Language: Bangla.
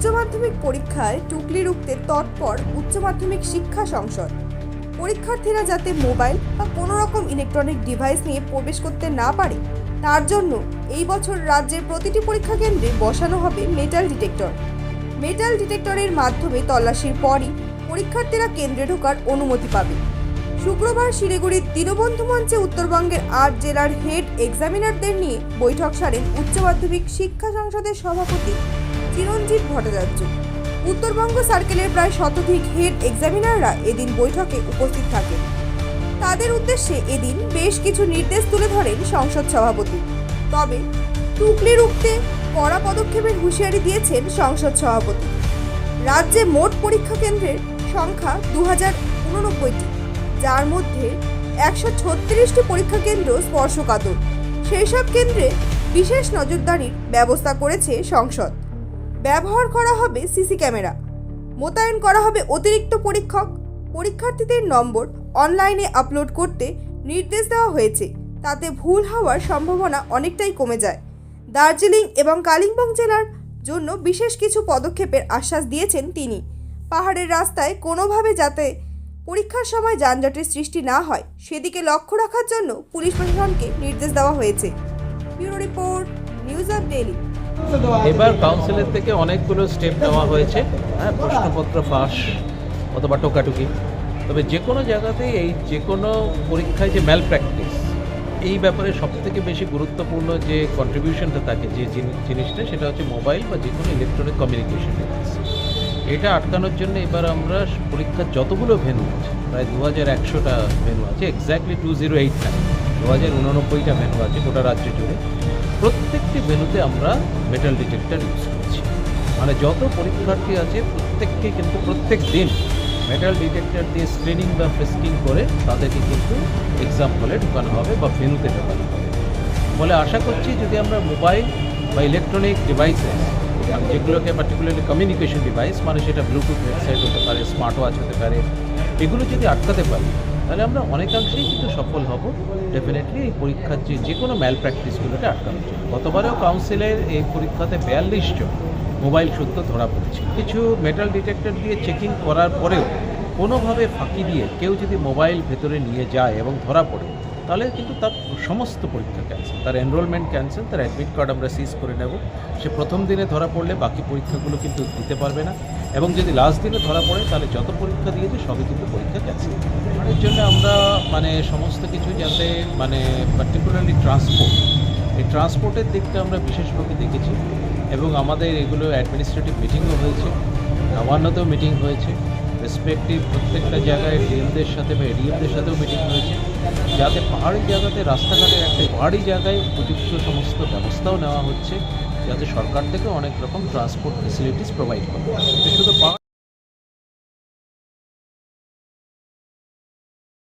উচ্চ মাধ্যমিক পরীক্ষায় টুকলি রুখতে তৎপর উচ্চ মাধ্যমিক শিক্ষা সংসদ। পরীক্ষার্থীরা যাতে মোবাইল বা কোনো রকম ইলেকট্রনিক ডিভাইস নিয়ে প্রবেশ করতে না পারে, তার জন্য এই বছর রাজ্যের প্রতিটি পরীক্ষা কেন্দ্রে বসানো হবে মেটাল ডিটেক্টর। মেটাল ডিটেক্টরের মাধ্যমে তল্লাশির পরই পরীক্ষার্থীরা কেন্দ্রে ঢোকার অনুমতি পাবে। শুক্রবার শিলিগুড়ির দীনবন্ধু মঞ্চে উত্তরবঙ্গের আট জেলার হেড এক্সামিনারদের নিয়ে বৈঠক সারেন উচ্চ মাধ্যমিক শিক্ষা সংসদের সভাপতি চিরঞ্জিত ভট্টাচার্য। উত্তরবঙ্গ সার্কেলের প্রায় শতাধিক হেড এক্সামিনাররা এদিন বৈঠকে উপস্থিত থাকেন। তাদের উদ্দেশ্যে এদিন বেশ কিছু নির্দেশ তুলে ধরেন সংসদ সভাপতি। তবে টুকলি রুখতে কড়া পদক্ষেপের হুঁশিয়ারি দিয়েছেন সংসদ সভাপতি। রাজ্যে মোট পরীক্ষা কেন্দ্রের সংখ্যা দু হাজার উননব্বইটি, যার মধ্যে একশো ছত্রিশটি পরীক্ষা কেন্দ্র স্পর্শকাতর। সেই সব কেন্দ্রে বিশেষ নজরদারির ব্যবস্থা করেছে সংসদ। ব্যবহার করা হবে সিসি ক্যামেরা। মোতায়েন করা হবে অতিরিক্ত পরীক্ষক। পরীক্ষার্থীদের নম্বর অনলাইনে আপলোড করতে নির্দেশ দেওয়া হয়েছে। তাতে ভুল হওয়ার সম্ভাবনা অনেকটাই কমে যায়। দার্জিলিং এবং কালিম্পং জেলার জন্য বিশেষ কিছু পদক্ষেপের আশ্বাস দিয়েছেন তিনি। পাহাড়ের রাস্তায় কোনোভাবে যাতে পরীক্ষার সময় যানজটের সৃষ্টি না হয়, সেদিকে লক্ষ্য রাখার জন্য পুলিশ প্রশাসনকে নির্দেশ দেওয়া হয়েছে। Bureau report, news of daily এবার কাউন্সিলের থেকে অনেকগুলো স্টেপ নেওয়া হয়েছে। হ্যাঁ প্রশ্নপত্র ফাঁস অথবা টোকাটুকি। তবে যে কোনো জায়গাতেই এই যে কোনো পরীক্ষায় যে ম্যাল প্র্যাকটিস এই ব্যাপারে সবথেকে বেশি গুরুত্বপূর্ণ যে কন্ট্রিবিউশনটা থাকে, যে জিনিসটা, সেটা হচ্ছে মোবাইল বা যে কোনো ইলেকট্রনিক কমিউনিকেশন এটা আটকানোর জন্য এবার আমরা পরীক্ষার যতগুলো ভেনু আছে, প্রায় দু হাজার একশোটা ভেনু আছে exactly two zero eight nine দু হাজার উননব্বইটা ভেনু আছে গোটা রাজ্য জুড়ে প্রত্যেকটি ভেনুতে আমরা মেটাল ডিটেক্টর ইউজ করছি। মানে যত পরীক্ষার্থী আছে, প্রত্যেককে কিন্তু প্রত্যেক দিন মেটাল ডিটেক্টর দিয়ে স্ক্রিনিং বা ফ্রিস্কিং করে তাদেরকে কিন্তু এক্সাম হলে ঢোকানো হবে বা ভেনুতে ঢোকানো হবে। ফলে আশা করছি যদি আমরা মোবাইল বা ইলেকট্রনিক ডিভাইসেস যেগুলোকে পার্টিকুলারলি কমিউনিকেশন ডিভাইস মানে সেটা ব্লুটুথ হেডসেট হতে পারে স্মার্ট ওয়াচ হতে পারে, এগুলো যদি আটকাতে পারি তাহলে আমরা অনেকাংশেই কিন্তু সফল হব। ডেফিনেটলি এই পরীক্ষার যে যে কোনো ম্যাল প্র্যাকটিসগুলোকে আটকানোর জন্য। গতবারেও কাউন্সিলের এই পরীক্ষাতে বিয়াল্লিশ জন মোবাইল সত্য ধরা পড়েছে কিছু মেটাল ডিটেক্টর দিয়ে চেকিং করার পরেও কোনোভাবে ফাঁকি দিয়ে কেউ যদি মোবাইল ভেতরে নিয়ে যায় এবং ধরা পড়ে তাহলে কিন্তু তার সমস্ত পরীক্ষা ক্যান্সেল তার এনরোলমেন্ট ক্যান্সেল তার অ্যাডমিট কার্ড আমরা সিজ করে নেব। সে প্রথম দিনে ধরা পড়লে বাকি পরীক্ষাগুলো কিন্তু দিতে পারবে না। এবং যদি লাস্ট দিনে ধরা পড়ে, তাহলে যত পরীক্ষা দিয়েছে, সবই কিন্তু পরীক্ষা ক্যান্সেল এর জন্য আমরা মানে সমস্ত কিছু যাতে মানে পার্টিকুলারলি ট্রান্সপোর্ট এই ট্রান্সপোর্টের দিকটা আমরা বিশেষভাবে দেখেছি। এবং আমাদের এগুলো অ্যাডমিনিস্ট্রেটিভ মিটিংও হয়েছে, নবান্নতেও মিটিং হয়েছে। রেসপেক্টিভ প্রত্যেকটা জায়গায় ডিএমদের সাথে বা এডিএমদের সাথেও মিটিং হয়েছে। যাতে পাহাড়ি জায়গাতে রাস্তাঘাটের একটা পাহাড়ি জায়গায় উপযুক্ত সমস্ত ব্যবস্থাও নেওয়া হচ্ছে, যাতে সরকার থেকে অনেক রকম ট্রান্সপোর্ট ফেসিলিটিস প্রোভাইড করে শুধু